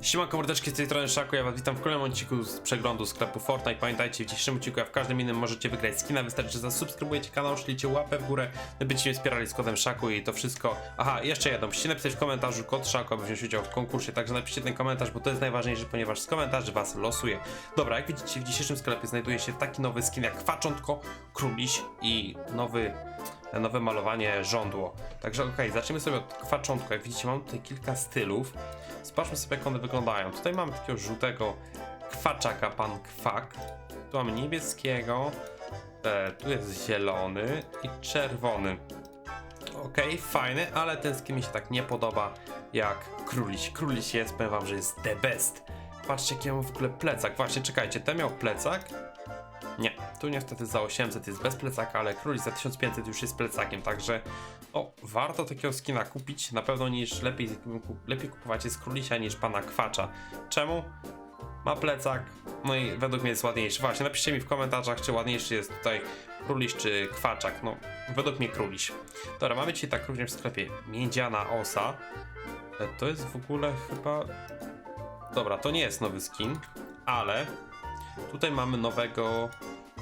Siemanko mordeczki z tej strony Szaku, ja was witam w kolejnym odcinku z przeglądu sklepu Fortnite. Pamiętajcie, w dzisiejszym odcinku, jak w każdym innym możecie wygrać skina, wystarczy, że zasubskrybujecie kanał, szlicie łapę w górę, będziecie mnie wspierali z kodem Szaku i to wszystko. Aha, jeszcze jedno, musicie napisać w komentarzu kod Szaku, aby wziąć udział w konkursie, także napiszcie ten komentarz, bo to jest najważniejsze, ponieważ z komentarzy was losuje. Dobra, jak widzicie, w dzisiejszym sklepie znajduje się taki nowy skin jak Kwaczątko, Króliś i nowy nowe malowanie żądło. Także okej, zacznijmy sobie od kwaczątku. Jak widzicie, mam tutaj kilka stylów. Zobaczmy sobie, jak one wyglądają. Tutaj mamy takiego żółtego kwaczaka, pan kwak. Tu mamy niebieskiego, e, tu jest zielony i czerwony. Okej, fajny, ale ten skin mi się tak nie podoba jak króliś. Króliś jest, powiem wam, że jest the best. Patrzcie, jaki mam w ogóle plecak. Właśnie, czekajcie, ten miał plecak, tu niestety za 800 jest bez plecaka, ale królik za 1500 już jest plecakiem, także o, warto takiego skina kupić, na pewno niż lepiej, lepiej kupować jest królisia niż pana kwacza. Czemu? Ma plecak, no i według mnie jest ładniejszy. Właśnie, napiszcie mi w komentarzach, czy ładniejszy jest tutaj króliś czy kwaczak. No, według mnie króliś. Dobra, mamy dzisiaj tak również w sklepie miedziana osa. E, To jest w ogóle chyba... Dobra, to nie jest nowy skin, ale Tutaj mamy nowego,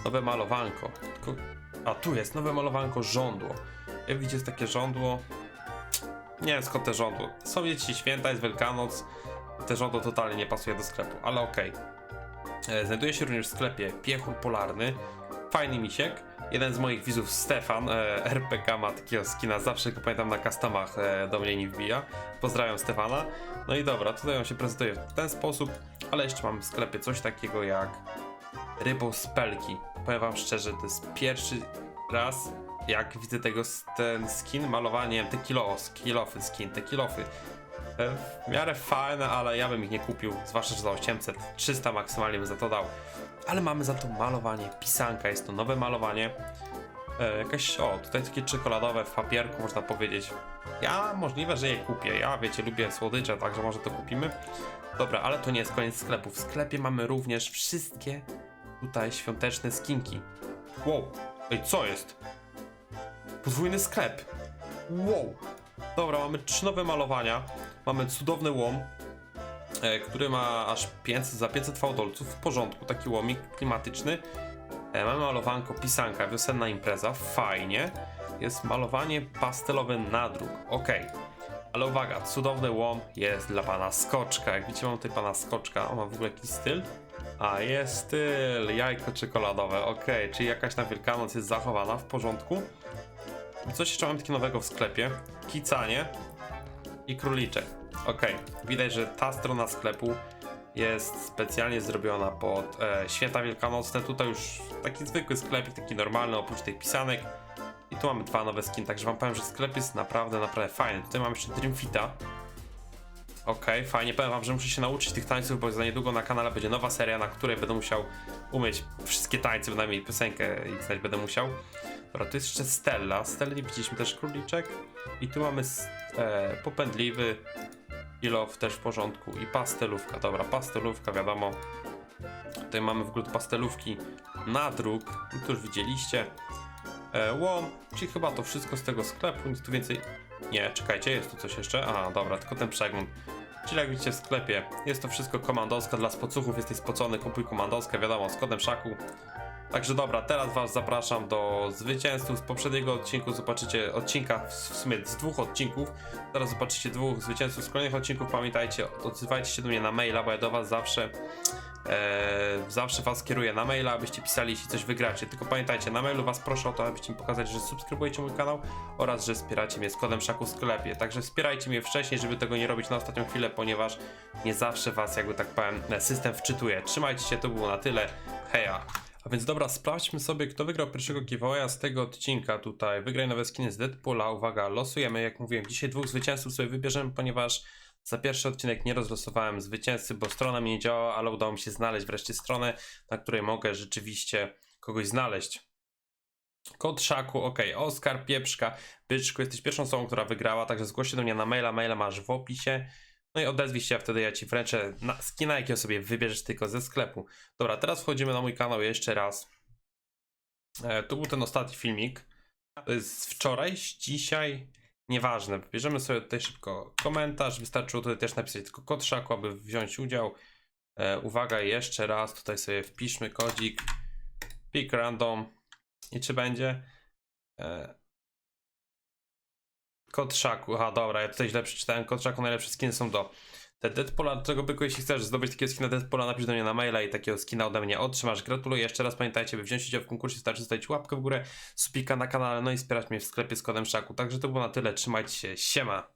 nowe malowanko. Tylko, a tu jest nowe malowanko żądło. Jak widzicie jest takie żądło. Nie wiem skąd te żądło. Są dzieci święta, jest Wielkanoc. Te żądło totalnie nie pasuje do sklepu, ale okej. E, Znajduje się również w sklepie piechur polarny. Fajny misiek. Jeden z moich widzów, Stefan, e, RPK ma takiego skina, zawsze go pamiętam na customach e, do mnie nie wbija. Pozdrawiam Stefana. No i dobra, tutaj on się prezentuje w ten sposób, ale jeszcze mam w sklepie coś takiego jak rybospelki. Powiem wam szczerze, to jest pierwszy raz, jak widzę tego ten skin, malowanie te kilo, kilofy skin, te kilofy. E, W miarę fajne, ale ja bym ich nie kupił, zwłaszcza że za 800, 300 maksymalnie bym za to dał. Ale mamy za to malowanie, pisanka, jest to nowe malowanie. E, o, tutaj takie czekoladowe w papierku, można powiedzieć. Ja możliwe, że je kupię. Ja, wiecie, lubię słodycze, także może to kupimy. Dobra, ale to nie jest koniec sklepu. W sklepie mamy również wszystkie tutaj świąteczne skinki. Wow, ej, co jest? Podwójny sklep. Wow. Dobra, mamy trzy nowe malowania. Mamy cudowny łom, e, który ma aż 500, za 500 fałdolców. W porządku, taki łomik klimatyczny. E, mamy malowanko, pisanka, wiosenna impreza. Fajnie. Jest malowanie pastelowe nadruk. Ok. Ale uwaga, cudowny łom jest dla pana Skoczka. Jak widzicie, mam tutaj pana Skoczka. On ma w ogóle jakiś styl? A jest styl, jajko czekoladowe. Ok, czyli jakaś na Wielkanoc jest zachowana w porządku. Coś jeszcze mam takiego nowego w sklepie. Kicanie i króliczek. Ok, widać, że ta strona sklepu jest specjalnie zrobiona pod e, święta wielkanocne. Tutaj już taki zwykły sklepik, taki normalny, oprócz tych pisanek. I tu mamy dwa nowe skin, także wam powiem, że sklep jest naprawdę, naprawdę fajny. Tutaj mamy jeszcze Dreamfita. Okej, fajnie, powiem wam, że muszę się nauczyć tych tańców, bo za niedługo na kanale będzie nowa seria, na której będę musiał umieć wszystkie tańce, bynajmniej piosenkę i znać będę musiał. Dobra, tu jest jeszcze Stella. Stella nie widzieliśmy też króliczek. I tu mamy e, popędliwy Kilof też w porządku i pastelówka. Dobra, pastelówka, wiadomo. Tutaj mamy w ogóle pastelówki na druk. No to już widzieliście. E, łom, czyli chyba to wszystko z tego sklepu. Nic tu więcej. Nie, czekajcie, jest tu coś jeszcze. A, dobra, tylko ten przegląd. Czyli jak widzicie w sklepie, jest to wszystko komandowska dla spocuchów. Jesteś spocony, kupuj komandowskę, wiadomo, z kodem szaku. Także dobra, teraz was zapraszam do zwycięzców z poprzedniego odcinku. Zobaczycie odcinka, w sumie z dwóch odcinków. Teraz zobaczycie dwóch zwycięzców z kolejnych odcinków. Pamiętajcie, odzywajcie się do mnie na maila, bo ja do was zawsze zawsze was kieruję na maila, abyście pisali, jeśli coś wygracie. Tylko pamiętajcie, na mailu was proszę o to, abyście mi pokazać, że subskrybujecie mój kanał oraz, że wspieracie mnie z kodem szaku w sklepie. Także wspierajcie mnie wcześniej, żeby tego nie robić na ostatnią chwilę, ponieważ nie zawsze was, jakby tak powiem, system wczytuje. Trzymajcie się, to było na tyle. Heja! A więc dobra, sprawdźmy sobie, kto wygrał pierwszego giveawaya z tego odcinka tutaj. Wygraj nowe skiny z Deadpoola. Uwaga, losujemy, jak mówiłem, dzisiaj dwóch zwycięzców sobie wybierzemy, ponieważ za pierwszy odcinek nie rozlosowałem zwycięzcy, bo strona mi nie działała, ale udało mi się znaleźć wreszcie stronę, na której mogę rzeczywiście kogoś znaleźć. Kod Szaku, ok, Oskar, Pieprzka, Byczku, jesteś pierwszą osobą, która wygrała, także zgłoś się do mnie na maila, maila masz w opisie. No i odezwij się, a wtedy ja ci wręczę na skina, jakiego sobie wybierzesz tylko ze sklepu. Dobra, teraz wchodzimy na mój kanał jeszcze raz. E, tu był ten ostatni filmik. To jest wczoraj, dzisiaj Nieważne, bierzemy sobie tutaj szybko komentarz, wystarczyło tutaj też napisać tylko kod szaku, aby wziąć udział. E, uwaga, jeszcze raz tutaj sobie wpiszmy kodzik, pick random. I czy będzie? E, kod szaku, aha dobra, ja tutaj źle przeczytałem, kod szaku, najlepsze skiny są do te Deadpoola, do tego byku, jeśli chcesz zdobyć takiego skina Deadpoola, napisz do mnie na maila i takiego skina ode mnie otrzymasz. Gratuluję jeszcze raz, pamiętajcie, by wziąć udział w konkursie, wystarczy zostawić łapkę w górę, subika na kanale, no i wspierać mnie w sklepie z kodem szaku. Także to było na tyle, trzymajcie się, siema!